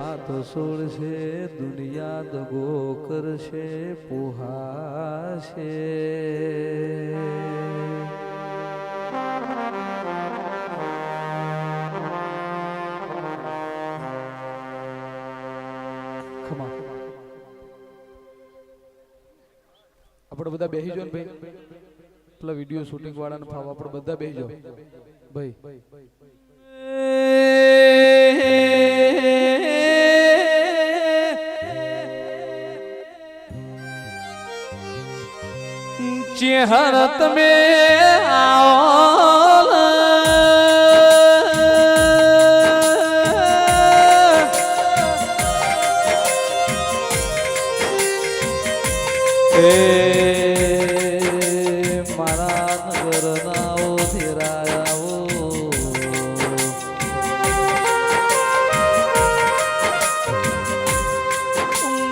હાથ છોડશે દુનિયા દગો કરશે પુહાશે. આપણે બધા બેસી જો ને ભાઈ. પેલા વીડિયો શૂટિંગ વાળાને ફાવ આપણે બધા બેસી જાઓ. ભાઈ. ચેહર તમે એ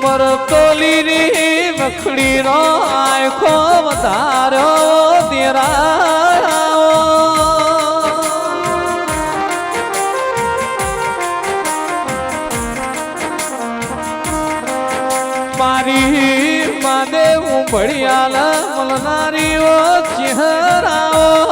મરતોલી રી નખડી નો આખો વધાર્યો તેરા મારી માને હું ભડિયાલા મલનારીઓ ચહેરાઓ.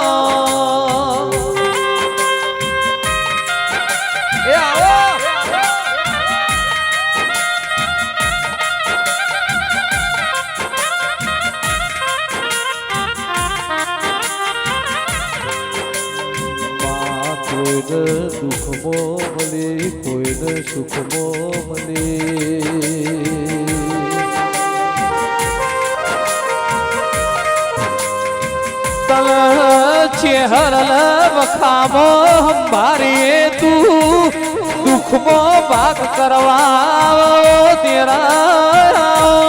કોઈને દુઃખમો મળે કોઈને સુખમો મળે ચેહરલ વખામો હંભારીએ તું દુઃખમો ભાગ કરવા તેરા.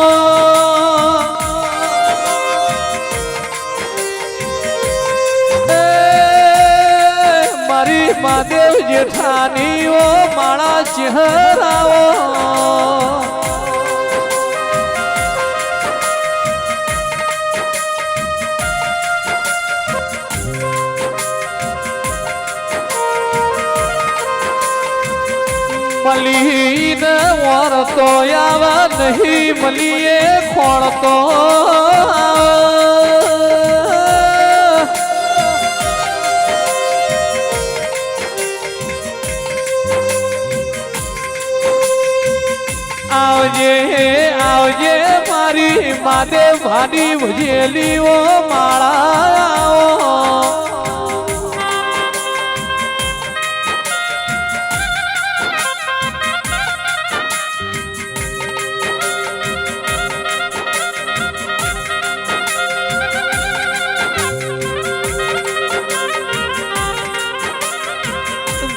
મહાદેવ જેઠાનીઓ માળા ચહેરાઓ. મલીને વરતો આવા નહીં મલીએ ખોળતો. મારી માદે ભાડી ઓ માળા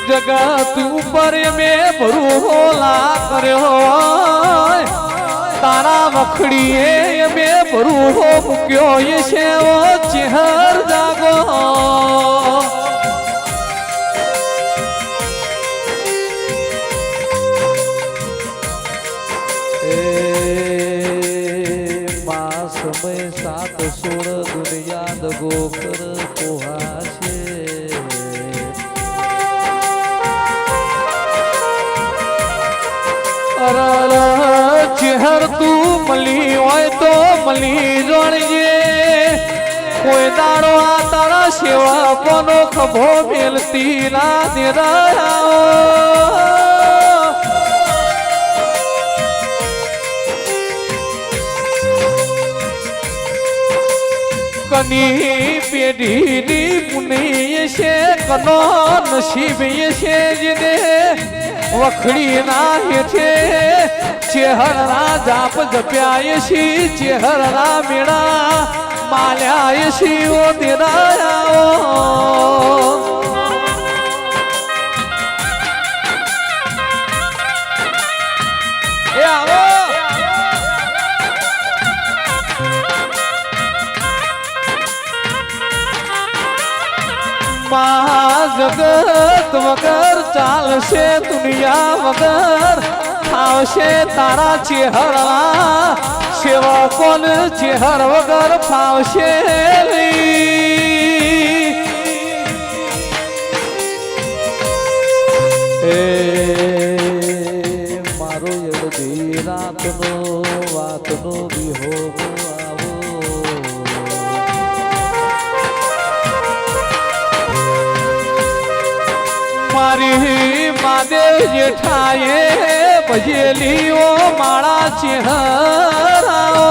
જગત ઉપર મેં ભરૂહોલા કર્યો તારા વખડીએ મેં ભરૂહો મૂક્યો એ છે ઓ ચેહર જાગો. સમય સાત સોળ દુનિયા દગો કર પોહાશે અરર ચહેર તું મળી હોય તો મળી જોણજે. કોઈ દાડો આ તારા સેવા કોનો ખભો મેલતી ના દેરાયા કની પેઢીની પુની છે કનો નસીબ છે જેને. વખડી ના હેઠે ચેહરના જાપ જપ્યાય છી ચેહરના મેળા માલ્યાય છી, ઓ દેરાયા જગત વગર ચાલશે દુનિયા વગર. ફાવશે તારા ચેહરા સેવા કોણ ચેહર વગર ફાવશે એ મારી માદે જેઠાએ ભજેલીઓ માળા ચહેરાઓ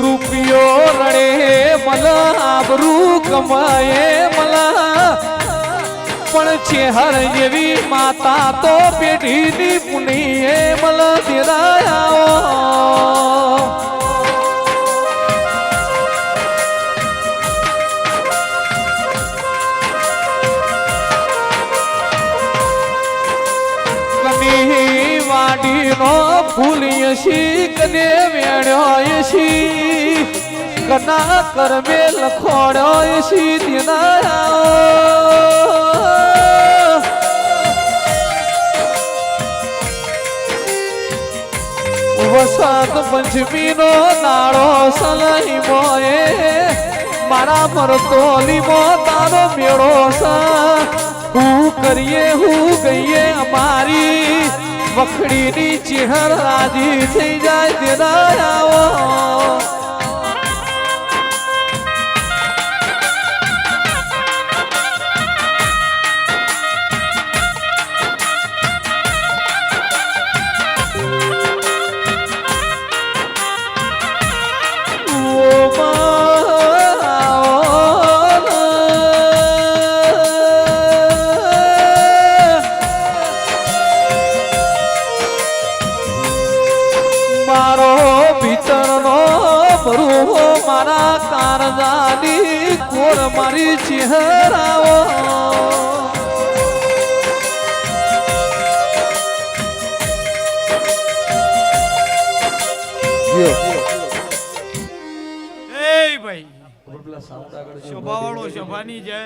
રૂપિયો રડે મલા આબરૂ કમાયે મલા. પણ ચેહર જેવી માતા તો પેઢીની પુનીએ મલ દેરાયા. વાડીનો ફૂલિયસી કને વેણ્યોયસી કના કરમે લખોડ્યોયસી દિના વસંત પંચમીનો નાળો સલહી મોએ મારા મરતો લીમો તારો મેળો સા. હું કરીએ, હું ગઈએ અમારી. વખડીની ચેહર રાજી થઈ જાય તેના મારી ચહેરાઓ. એ ભાઈ. શોભાવાળો શોભાની જય.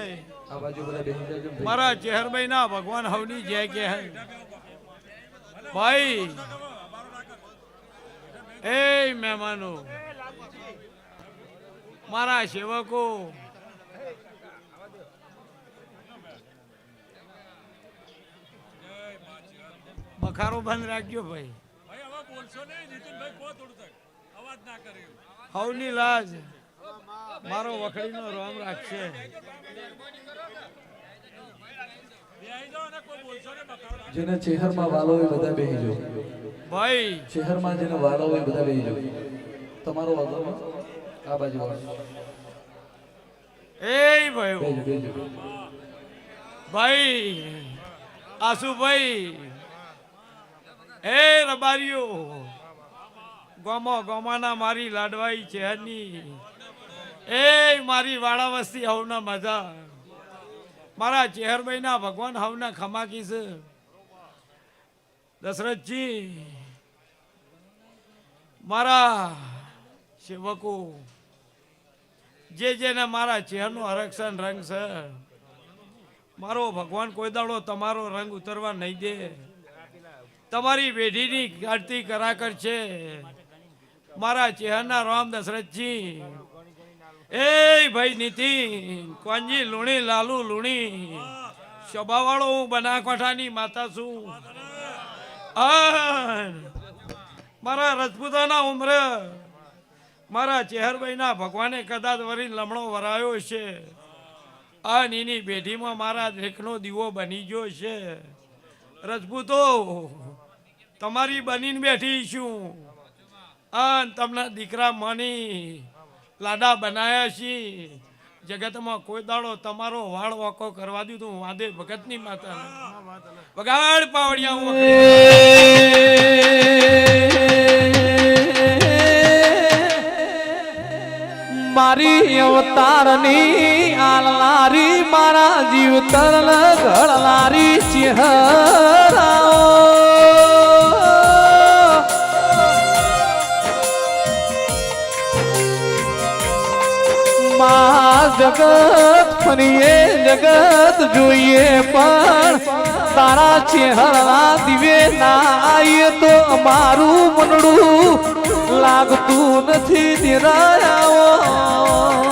મારા ચેહરભાઈ ના ભગવાન હવની જય કે ભાઈ. એ મહેમાનો. મારા સેવકો. બખારો બંધ રાખજો ભાઈ. હવની લાજ. મારો વખડીનો રોમ રાખશે. જેને ચહેરમાં વાલો હોય બધા બેહી જાઓ. ભાઈ. ચહેરમાં જેને વાળો હોય બધા બેહી જાઓ. તમારો વાલો આ બાજુ એ ભાઈ. ભાઈ. આસુભાઈ. એ રબારીઓ, ગોમો, ગોમાના મારી લાડવાઈ ચહેરની એ મારી વાળા વસ્તી હવના મજા. મારા ચેહરભાઈના ભગવાન હવના ખમાકી છે દશરથજી, મારા સેવકો, જે જેને મારા ચહેરનું આરક્ષણ રંગ છે, મારો ભગવાન કોઈ દાડો તમારો રંગ ઉતરવા નહીં દે. તમારી પેઢીની ગાઢતી કરાકર છે. મારા ચહેરના રામ દશરથજી. એ ભાઈ નીતિન કોંજી લુણી, લાલુ લુણી. શોભાવાળો હું બનાસકાંઠાની માતા છું. મારા રજપૂતાના ઉમરે. મારા ચેહરભાઈના ભગવાને કદાચ વરી લમણો વરાયો છે. આ નીની પેઢીમાં મારા દેખનો દીવો બની ગયો છે. રજપૂતો તમારી બનીને બેઠી છું. આ તમને દીકરા મની લાડા બનાયા છીએ જગતમાં કોઈ દાડો તમારો વાળ વાકો કરવા દીધું વાંધે ભગતની માતા વગાડ પાવડિયા મારી અવતારની આલનારી, મારા જીવતર ઘડનારી ચહેરાઓ માં જગત, ફરીએ જગત જોઈએ પણ તારા ચહેરા દિવે ના આવીએ તો અમારું મનડું લાગતું નથી નિરાયાઓ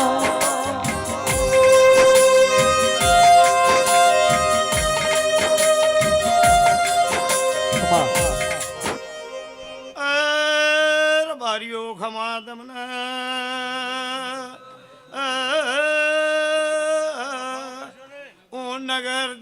नगर